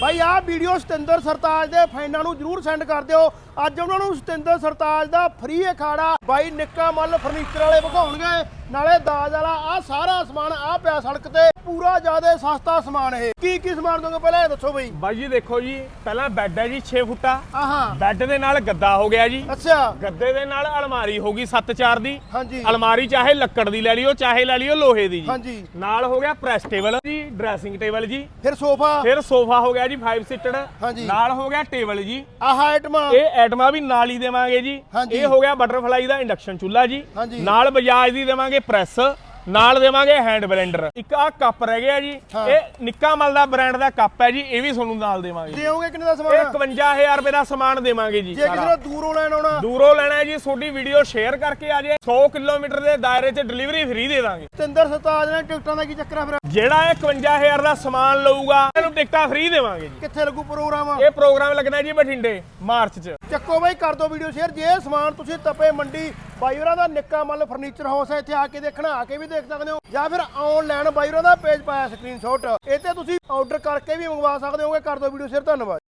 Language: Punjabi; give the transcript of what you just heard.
ਭਾਈ, ਆਹ ਵੀਡੀਓ ਸਤਿੰਦਰ ਸਰਤਾਜ ਦੇ ਫੈਨਾਂ ਨੂੰ ਜਰੂਰ ਸੈਂਡ ਕਰ ਦਿਓ। ਅੱਜ ਉਹਨਾਂ ਨੂੰ ਸਤਿੰਦਰ ਸਰਤਾਜ ਦਾ ਫ੍ਰੀ ਅਖਾੜਾ ਬਾਈ ਨਿੱਕਾ ਮੱਲ ਫਰਨੀਚਰ ਵਾਲੇ ਵਿਖਾਉਣਗੇ। ਨਾਲੇ ਦਾਜ ਵਾਲਾ ਆਹ ਸਾਰਾ ਸਮਾਨ ਆਹ ਪਿਆ ਸੜਕ ਤੇ। ਪੂਰਾ ਜ਼ਿਆਦਾ ਸਸਤਾ ਸਮਾਨ ਇਹ। ਕੀ ਕੀ ਸਮਾਨ ਦੋਗੇ? ਪਹਿਲਾਂ ਇਹ ਦੱਸੋ ਬਈ। ਬਾਈ ਜੀ ਦੇਖੋ ਜੀ ਪਹਿਲਾਂ ਬੈੱਡ ਹੈ ਜੀ 6 ਫੁੱਟਾ। ਆਹਾਂ ਬੈੱਡ ਦੇ ਨਾਲ ਗੱਦਾ ਹੋ ਗਿਆ ਜੀ। ਅੱਛਾ। ਗੱਦੇ ਦੇ ਨਾਲ ਅਲਮਾਰੀ ਹੋ ਗਈ 7-4 ਦੀ। ਹਾਂਜੀ। ਅਲਮਾਰੀ ਚਾਹੇ ਲੱਕੜ ਦੀ ਲੈ ਲਿਓ ਚਾਹੇ ਲੈ ਲਿਓ ਲੋਹੇ ਦੀ ਜੀ। ਹਾਂਜੀ। ਨਾਲ ਹੋ ਗਿਆ ਪ੍ਰੈਸ ਟੇਬਲ ਜੀ ਡਰੈਸਿੰਗ ਟੇਬਲ ਜੀ। ਫਿਰ ਸੋਫਾ। ਫਿਰ ਸੋਫਾ ਹੋ ਗਿਆ ਜੀ 5 ਸੀਟਡ ਹਾਂਜੀ। ਨਾਲ ਹੋ ਗਿਆ ਟੇਬਲ ਜੀ। ਆਹ ਆਈਟਮਾਂ। ਇਹ ਐਟਮਾਂ ਵੀ ਨਾਲ ਹੀ ਦੇਵਾਂਗੇ ਜੀ। ਇਹ ਹੋ ਗਿਆ ਬਟਰਫਲਾਈ ਦਾ ਇੰਡਕਸ਼ਨ ਚੁੱਲ੍ਹਾ ਜੀ। ਨਾਲ ਬਜਾਜ ਦੀ ਦੇਵਾਂਗੇ ਪ੍ਰੈਸ। ਨਾਲ ਦੇਵਾਂਗੇ ਹੈਂਡ ਬਲੈਂਡਰ ਇੱਕ ਆ ਕੱਪ ਰਹਿ ਗਿਆ ਜੀ। ਇਹ ਨਿੱਕਾ ਮਲ ਦਾ ਬ੍ਰਾਂਡ ਦਾ ਕੱਪ ਹੈ ਜੀ ਇਹ ਵੀ ਤੁਹਾਨੂੰ ਨਾਲ ਦੇਵਾਂਗੇ। ਦਿਓਗੇ ਕਿੰਨੇ ਦਾ ਇਹ ਸਮਾਨ 51000 ਰੁਪਏ ਦਾ ਸਮਾਨ ਦੇਵਾਂਗੇ ਜੀ ਜੇ ਕਿਸੇ ਸਾਰਾ। ਨੇ ਦੂਰੋਂ ਲੈਣ ਆਉਣਾ। ਦੂਰੋਂ ਲੈਣਾ ਹੈ ਜੀ ਤੁਹਾਡੀ ਵੀਡੀਓ ਸ਼ੇਅਰ ਕਰਕੇ ਆ ਜੇ 100 ਕਿਲੋਮੀਟਰ ਦੇ ਦਾਇਰੇ 'ਚ ਡਿਲੀਵਰੀ ਫ੍ਰੀ ਦੇ ਦਾਂਗੇ। ਸਤਿੰਦਰ ਸਰਤਾਜ ਨੇ ਟਿਕਟਾਂ ਦਾ ਕੀ ਚੱਕਰ ਆ ਫਿਰ? ਜਿਹੜਾ ਇਹ 51000 ਦਾ ਸਮਾਨ ਲਊਗਾ ਇਹਨੂੰ ਟਿਕਟਾਂ ਫ੍ਰੀ ਦੇਵਾਂਗੇ ਜੀ। ਕਿੱਥੇ ਲੱਗੂ ਪ੍ਰੋਗਰਾਮ ਇਹ ਪ੍ਰੋਗਰਾਮ ਲੱਗਣਾ ਜੀ ਬਠਿੰਡੇ ਮਾਰਚ 'ਚ। ਚੱਕੋ ਬਾਈ ਕਰ ਦਿਓ ਵੀਡੀਓ ਸ਼ੇਅਰ ਜੇ ਸਮਾਨ ਤੁਸੀਂ ਤਪੇ ਮੰਡੀ ਬਾਈ ਹੋਰਾਂ ਦਾ ਨਿੱਕਾ ਮੱਲ ਫਰਨੀਚਰ ਹਾਊਸ ਹੈ, ਇੱਥੇ ਆ ਕੇ ਦੇਖਣਾ, ਆ ਕੇ ਵੀ ਦੇਖ ਸਕਦੇ ਹੋ। ਜਾਂ ਫਿਰ ਆਨਲਾਈਨ ਬਾਈ ਹੋਰਾਂ ਦਾ ਪੇਜ ਪਾਇਆ ਸਕਰੀਨਸ਼ਾਟ ਇਹ ਤੇ ਤੁਸੀਂ ਆਰਡਰ ਕਰਕੇ ਵੀ ਮੰਗਵਾ ਸਕਦੇ ਹੋਗੇ। ਕਰ ਦਿਓ ਵੀਡੀਓ ਸ਼ੇਅਰ ਧੰਨਵਾਦ।